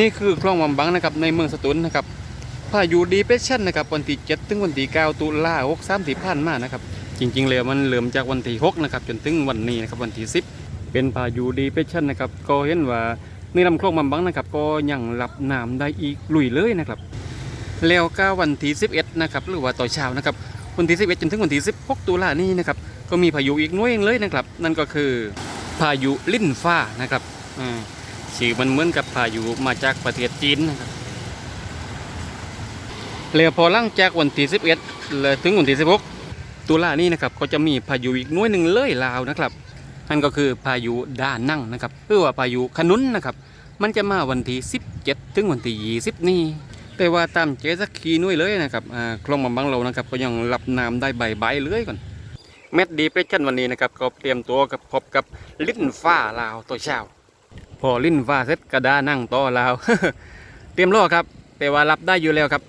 นี่คือคลองวังบังนะครับในเมืองสตูลนะครับพายุดีเพชชั่นนะครับวันที่7ถึงวันที่9ตุลาคม63ที่ผ่านมานะครับจริงๆแล้วมันเริ่มจากวันที่6นะครับจนถึงวันนี้นะครับวันที่ 10 เป็นพายุดีเพชชั่นนะครับก็เห็นว่าในลำคลองวังบังนะครับก็ยังรับน้ำได้อีกลุยเลยนะครับแล้วก็วันที่ 11นะครับหรือว่าต่อเช้านะครับวันที่ 11 จนถึงวันที่ 16 ตุลานี้นะครับก็มีพายุอีกน่วยหนึ่งเลยนะครับ นั่นก็คือพายุลิ่นฟ้านะครับอ่า ชื่อมันเหมือนกับพายุมาจากประเทศจีนนะครับแล้วพอหลังจากวันที่11เลยถึงวันที่16ตุลานี้นะครับก็จะมีพายุอีกหน่วยหนึ่งเลยลาวนะครับนั่นก็คือพายุด้านนั่งนะครับหรือว่าพายุขนุนนะครับ มันจะมาวันที่17 ถึงวันที่20 นี้ แต่ว่าตามเจสักขีนุ้ยเลยนะครับคลองบำบังเรานะครับ ก็ยังรับน้ำได้ใบใบเลยก่อนเม็ดดีเพรสชั่นวันนี้นะครับก็เตรียมตัวกับพบกับลิ้นฟ้าลาวตัวเช้า อลิ้นฟ้าเซตกระดานั่งต่อลาว เตรียมรอครับ แต่ว่ารับได้อยู่แล้วครับ